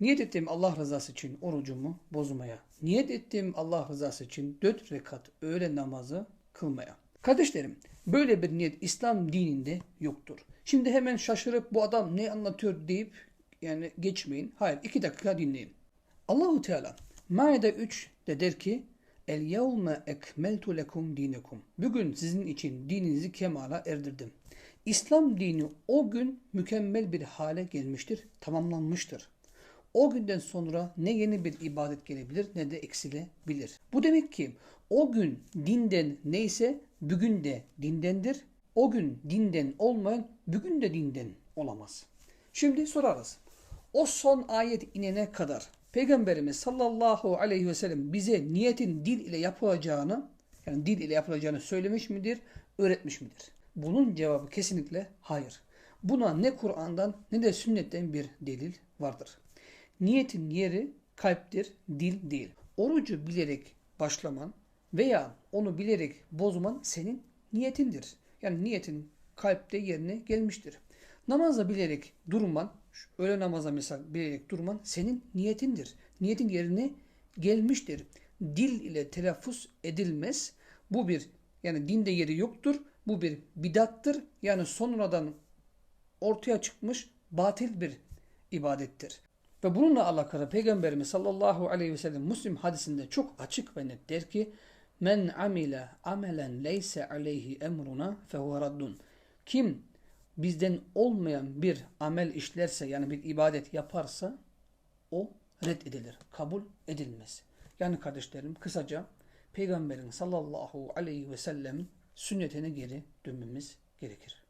Niyet ettim Allah rızası için orucumu bozmaya. Niyet ettim Allah rızası için dört rekat öğle namazı kılmaya. Kardeşlerim böyle bir niyet İslam dininde yoktur. Şimdi hemen şaşırıp bu adam ne anlatıyor deyip yani geçmeyin. Hayır iki dakika dinleyin. Allahu Teala Maide 3 de der ki El yevme ekmeltu lekum dinekum. Bugün sizin için dininizi kemala erdirdim. İslam dini o gün mükemmel bir hale gelmiştir, tamamlanmıştır. O günden sonra ne yeni bir ibadet gelebilir ne de eksilebilir. Bu demek ki o gün dinden neyse bugün de dindendir. O gün dinden olmayan bugün de dinden olamaz. Şimdi sorarız. O son ayet inene kadar Peygamberimiz sallallahu aleyhi ve sellem bize niyetin dil ile yapılacağını yani dil ile yapılacağını söylemiş midir, öğretmiş midir? Bunun cevabı kesinlikle hayır. Buna ne Kur'an'dan ne de sünnetten bir delil vardır. Niyetin yeri kalptir, dil değil. Orucu bilerek başlaman veya onu bilerek bozman senin niyetindir. Yani niyetin kalpte yerine gelmiştir. Namazda bilerek durman, öğle namaza mesela bilerek durman senin niyetindir. Niyetin yerine gelmiştir. Dil ile telaffuz edilmez. Bu bir yani dinde yeri yoktur. Bu bir bidattır. Yani sonradan ortaya çıkmış batil bir ibadettir. Ve bununla alakalı Peygamberimiz sallallahu aleyhi ve sellem Müslim hadisinde çok açık ve net der ki Men amile amelen leyse aleyhi emruna fehuve raddun. Kim bizden olmayan bir amel işlerse yani bir ibadet yaparsa o reddedilir, kabul edilmez. Yani kardeşlerim kısaca Peygamberin sallallahu aleyhi ve sellem sünnetine geri dönmemiz gerekir.